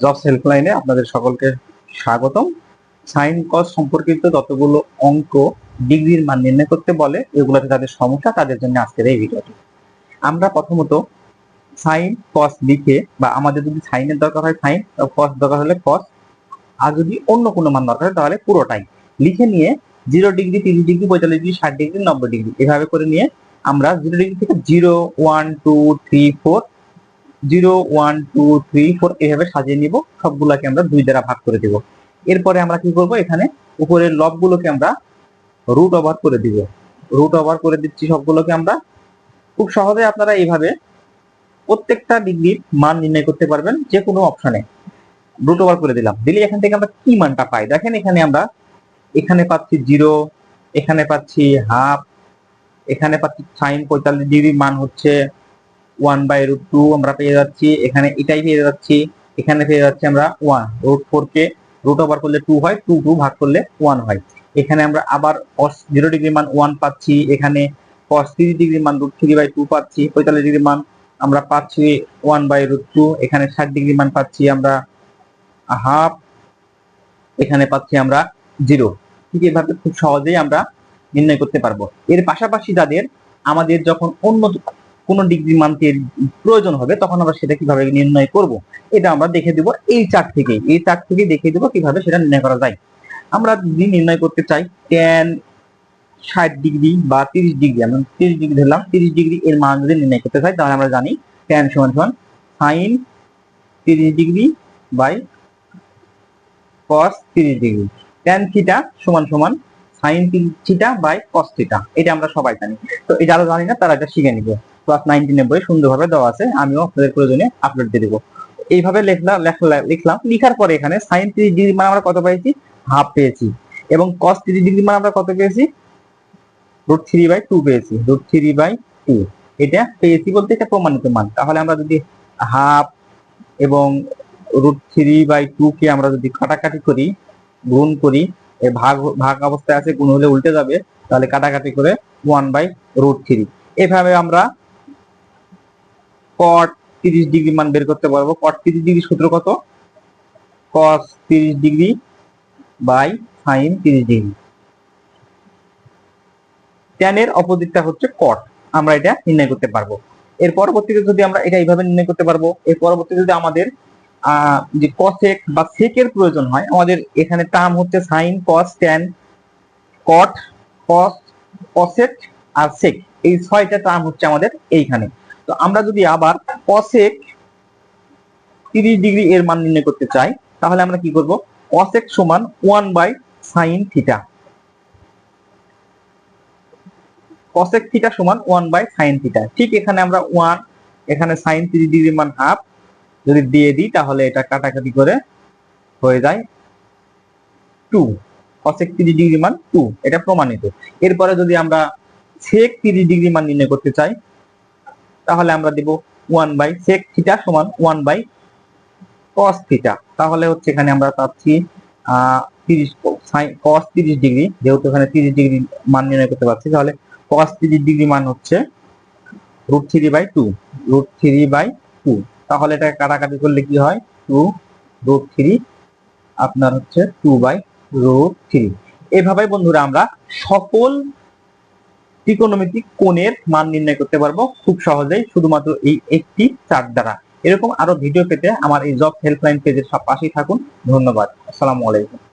Jobs হেল্পলাইনে আপনাদের সকলকে স্বাগতম। সাইন কস সম্পর্কিত যতগুলো অঙ্ক ডিগ্রির মান নির্ণয় করতে বলে, এগুলোতে তাদের সমস্যা, তাদের জন্য আজকের এই ভিডিওটি। আমরা প্রথমত সাইন কস লিখে বা আমাদের যদি সাইনের দরকার হয় সাইন কস দরকার হলে কস আর যদি অন্য কোনো মান দরকার হয়, তাহলে পুরোটাই লিখে নিয়ে জিরো ডিগ্রি তিরিশ ডিগ্রি পঁয়তাল্লিশ ডিগ্রি ষাট ডিগ্রি নব্বই ডিগ্রি এভাবে করে নিয়ে আমরা জিরো ডিগ্রি থেকে zero one two three four zero one two three four এভাবে সাজিয়ে নিব। সবগুলোকে আমরা দুই দ্বারা ভাগ করে দিব। এরপরে আমরা কি করব? এখানে উপরের লবগুলোকে আমরা রুট ওভার করে দিব। রুট ওভার করে দিচ্ছি সবগুলোকে আমরা। খুব সহজে আপনারা এইভাবে প্রত্যেকটা ডিগ্রির মান নির্ণয় করতে পারবেন যে কোনো অপশনে রুট ওভার করে দিলাম। দিলে এখান থেকে আমরা কি মানটা পাই? দেখেন এখানে আমরা এখানে পাচ্ছি জিরো এখানে পাচ্ছি হাফ এখানে পাচ্ছি সাইন পঁয়তাল্লিশ ডিগ্রি মান হচ্ছে ওয়ান বাই রুট টু আমরা পেয়ে যাচ্ছি। এখানে এটাই পেয়ে যাচ্ছি। এখানে পেয়ে যাচ্ছি আমরা ওয়ান রুট ফোর কে রুট ওভার করলে টু হয় টু টু ভাগ করলে ওয়ান হয়। এখানে আমরা আবার কস জিরো ডিগ্রি মান ওয়ান পাচ্ছি। এখানে কস তিরিশ ডিগ্রি মান রুট থ্রি বাই টু পাচ্ছি। পঁয়তাল্লিশ ডিগ্রি মান আমরা পাচ্ছি ওয়ান বাই রুট টু এখানে ষাট ডিগ্রি মান পাচ্ছি আমরা হাফ এখানে পাচ্ছি আমরা জিরো ঠিক এভাবে খুব সহজেই আমরা নির্ণয় করতে পারব। এর পাশাপাশি যাদের আমাদের যখন অন্য কোনো ডিগ্রি মানতের প্রয়োজন হবে, তখন আমরা সেটা কীভাবে নির্ণয় করব? এটা আমরা দেখে দেব এই চার্ট থেকে। এই চার্ট থেকে দেখে দেব কীভাবে সেটা নির্ণয় করা যায়। আমরা যদি নির্ণয় করতে চাই টেন ষাট ডিগ্রি বা তিরিশ ডিগ্রি আমরা তিরিশ ডিগ্রি ধরলাম, তিরিশ ডিগ্রি এর মান যদি নির্ণয় করতে চাই, তাহলে আমরা জানি টেন সমান সমান সাইন তিরিশ ডিগ্রি বাই কস তিরিশ ডিগ্রি টেন থিটা সমান সমান sine theta by cos theta এটা আমরা সবাই জানি। তো এটা যারা জানি না, তারা এটা শিখে নিবে। ক্লাস নাইনটিনের বই সুন্দরভাবে দেওয়া আছে, আমিও আপনাদের প্রয়োজনে আপলোড দিয়ে দেবো। এইভাবে লেখলাম লেখলা- লিখলাম, লিখার পরে এখানে সাইন তিরিশ ডিগ্রি মান আমরা কত পেয়েছি? হাফ পেয়েছি। এবং কস তিরিশ ডিগ্রি মান আমরা কত পেয়েছি? রুট থ্রি বাই টু পেয়েছি রুট থ্রি বাই টু এটা পেয়েছি বলতে এটা প্রমাণিত মান। তাহলে আমরা যদি হাফ এবং রুট থ্রি বাই টু কে আমরা যদি কাটাকাটি করি, গুণ করি ভাগ ভাগ অবস্থায় আছে, গুণ হলে উল্টে যাবে, তাহলে কাটাকাটি করে ওয়ান বাই রুট থ্রি এভাবে আমরা কট তিরিশ ডিগ্রি মান বের করতে পারব। কট তিরিশ ডিগ্রি সূত্র কত? কস তিরিশ ডিগ্রি বাই সাইন তিরিশ ডিগ্রি ট্যানের অপোজিটটা হচ্ছে কট আমরা এটা নির্ণয় করতে পারব। এর পরবর্তীতে যদি আমরা এটা এইভাবে নির্ণয় করতে পারব, এর পরবর্তীতে যদি আমাদের যে কসেক বা সেকের প্রয়োজন হয়, আমাদের এখানে টার্ম হচ্ছে sine cos tan cot cos cosec আর সেক এই ছয়টা টার্ম হচ্ছে আমাদের এইখানে। তো আমরা যদি আবার কসেক তিরিশ ডিগ্রি এর মান নির্ণয় করতে চাই, তাহলে আমরা কি করব? কসেক সমান one by sine theta cosec theta সমান ওয়ান বাই সাইন থিটা ঠিক এখানে আমরা ওয়ান এখানে সাইন তিরিশ ডিগ্রি মান হাফ যদি দিয়ে দিই, তাহলে এটা কাটাকাটি করে হয়ে যায় টু কসেক তিরিশ ডিগ্রি মান টু এটা প্রমাণিত। এরপরে যদি আমরা সেক তিরিশ ডিগ্রি মান নির্ণয় করতে চাই তাহলে আমরা দিব ওয়ান বাই সেক থিটা সমান ওয়ান বাই কস থিটা তাহলে হচ্ছে এখানে আমরা পাচ্ছি তিরিশ কস তিরিশ ডিগ্রি। যেহেতু এখানে তিরিশ ডিগ্রি মান নির্ণয় করতে পারছি, তাহলে কস তিরিশ ডিগ্রি মান হচ্ছে root three by two root three by two তাহলে এটা কাটাকাটি করলে কি হয়? টু রুট থ্রি আপনার হচ্ছে টু বাই রুট থ্রি এভাবে বন্ধুরা আমরা সকল ত্রিকোণমিতিক কোণের মান নির্ণয় করতে পারব খুব সহজেই, শুধুমাত্র এই একটি চার্ট দ্বারা। এরকম আরও ভিডিও পেতে আমার এই জব হেল্পলাইন পেজের পাশেই থাকুন। ধন্যবাদ। আসসালামু আলাইকুম।